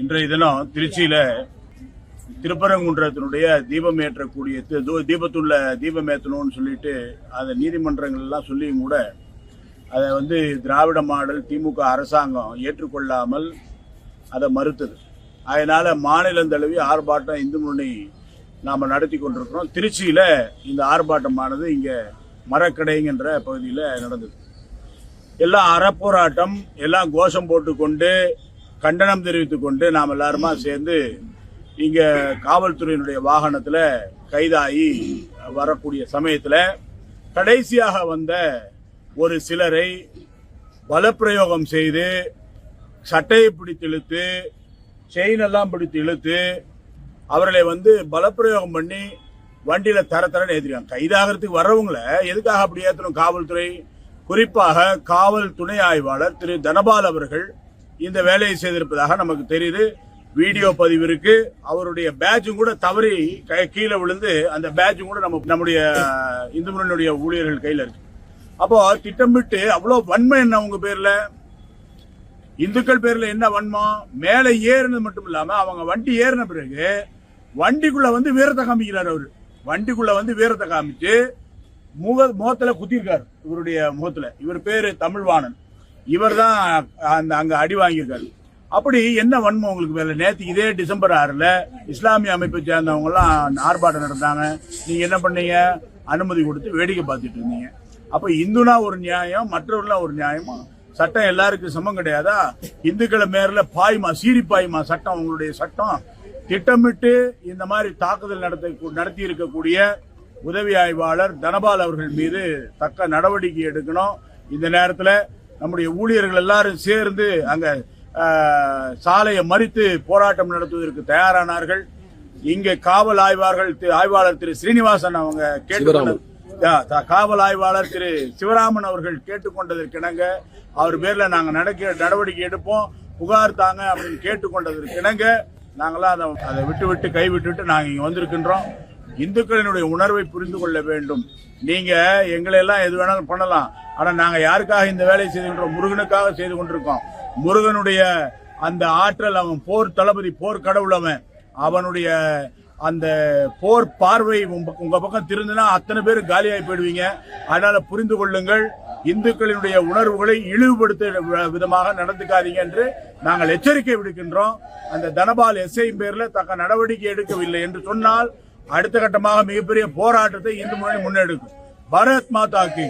இன்றைய தினம் திருச்சியில திருப்பரங்குன்றத்தினுடைய தீபம் ஏற்றக்கூடிய தீபத்துள்ள தீபம் ஏற்றணும்னு சொல்லிட்டு அதை நீதிமன்றங்கள் எல்லாம் சொல்லியும் கூட அதை வந்து திராவிட மாடல் திமுக அரசாங்கம் ஏற்றுக்கொள்ளாமல் அதை மறுத்தது. அதனால மாநிலம் தழுவி ஆர்ப்பாட்டம் இந்து முன்னணி நாம நடத்தி கொண்டிருக்கிறோம். திருச்சியில இந்த ஆர்ப்பாட்டமானது இங்க மரக்கடைங்கிற பகுதியில் நடந்தது. எல்லாம் அறப்போராட்டம் எல்லாம் கோஷம் போட்டுக்கொண்டு கண்டனம் தெரிவித்துக் கொண்டு நாம் எல்லாருமா சேர்ந்து இங்க காவல்துறையினுடைய வாகனத்துல கைதாகி வரக்கூடிய சமயத்துல கடைசியாக வந்த ஒரு சிலரை பலப்பிரயோகம் செய்து சட்டையை பிடித்து இழுத்து செயின் எல்லாம் பிடித்து இழுத்து அவர்களை வந்து பலப்பிரயோகம் பண்ணி வண்டியில தர தரன்னு ஏற்றிருக்காங்க கைதாகிறதுக்கு வர்றவங்கள எதுக்காக அப்படி ஏற்றணும் காவல்துறை. குறிப்பாக காவல் துணை ஆய்வாளர் திரு தனபால் அவர்கள் இந்த வேலையை செய்திருப்பதாக நமக்கு தெரியுது. வீடியோ பதிவு இருக்கு. அவருடைய பேட்சும் கூட தவறி கீழே விழுந்து அந்த பேட்சும் கூட நம்ம நம்முடைய இந்து முன்னணியுடைய ஊழியர்கள் கையில இருக்கு. அப்போ திட்டமிட்டு அவ்வளவு வன்மை என்ன உங்க பேர்ல? இந்துக்கள் பேர்ல என்ன வன்மம் மேல ஏறினது மட்டும் இல்லாம அவங்க வண்டி ஏறின பிறகு வண்டிக்குள்ள வந்து வீரத்தை காமிக்கிறார் அவரு. வண்டிக்குள்ள வந்து வீரத்தை காமிச்சு முக முகத்துல குத்திருக்காரு இவருடைய முகத்துல. இவர் பேரு தமிழ்வாணன். இவர் தான் அந்த அங்க அடி வாங்கியிருக்காரு. அப்படி என்ன வன்மம் உங்களுக்கு மேல? நேத்து இதே டிசம்பர் ஆறுல இஸ்லாமிய அமைப்பை சேர்ந்தவங்க எல்லாம் ஆர்ப்பாட்டம் நடந்தாங்க. நீங்க என்ன பண்ணீங்க? அனுமதி கொடுத்து வேடிக்கை பார்த்துட்டு இருந்தீங்க. அப்ப இந்துனா ஒரு நியாயம் மற்றவர்களாம் ஒரு நியாயமா? சட்டம் எல்லாருக்கும் சமம் கிடையாதா? இந்துக்களை மேல பாய்மா சீரி பாய்மா சட்டம் உங்களுடைய சட்டம். திட்டமிட்டு இந்த மாதிரி தாக்குதல் நடத்த நடத்தி இருக்கக்கூடிய உதவி ஆய்வாளர் தனபால் அவர்கள் மீது தக்க நடவடிக்கை எடுக்கணும். இந்த நேரத்துல நம்முடைய ஊழியர்கள் எல்லாரும் சேர்ந்து அங்க சாலையை மறித்து போராட்டம் நடத்துவதற்கு தயாரானார்கள். இங்கே காவல் ஆய்வாளர்கள் திரு- ஆய்வாளர் திரு ஸ்ரீனிவாசன் அவங்க த- காவல் ஆய்வாளர் திரு சிவராமன் அவர்கள் கேட்டுக்கொண்டதற்கிணங்க. அவர் பேர்ல நாங்க நடக்க நடவடிக்கை எடுப்போம். புகார் தாங்க அப்படின்னு கேட்டுக்கொண்டதற்கிணங்க. நாங்களாம் அதை அதை விட்டு விட்டு கை விட்டுட்டு நாங்க இங்க வந்திருக்கின்றோம். இந்துக்களினுடைய உணர்வை புரிந்து கொள்ள வேண்டும். நீங்க எங்களை எல்லாம் எது வேணாலும் பண்ணலாம். ஆனா நாங்க யாருக்காக இந்த வேலையை செய்து கொண்டோம் முருகனுக்காக செய்து கொண்டிருக்கோம். முருகனுடைய அந்த ஆற்றல் அவன் போர் தளபதி போர் கடவுள் அவன். அவனுடைய அந்த போர் பார்வை உங்க பக்கம் திருந்துனா அத்தனை பேர் காலியாகி போயிடுவீங்க. அதனால புரிந்து கொள்ளுங்கள். இந்துக்களினுடைய உணர்வுகளை இழிவுபடுத்த விதமாக நடந்துக்காதீங்க என்று நாங்கள் எச்சரிக்கை விடுக்கின்றோம். அந்த தனபால் எஸ்ஐ பேர்ல தக்க நடவடிக்கை எடுக்கவில்லை என்று சொன்னால் அடுத்த கட்டமாக மிகப்பெரிய போராட்டத்தை இந்து முன்னணி முன்னெடுக்கும். பாரத் மாதா கி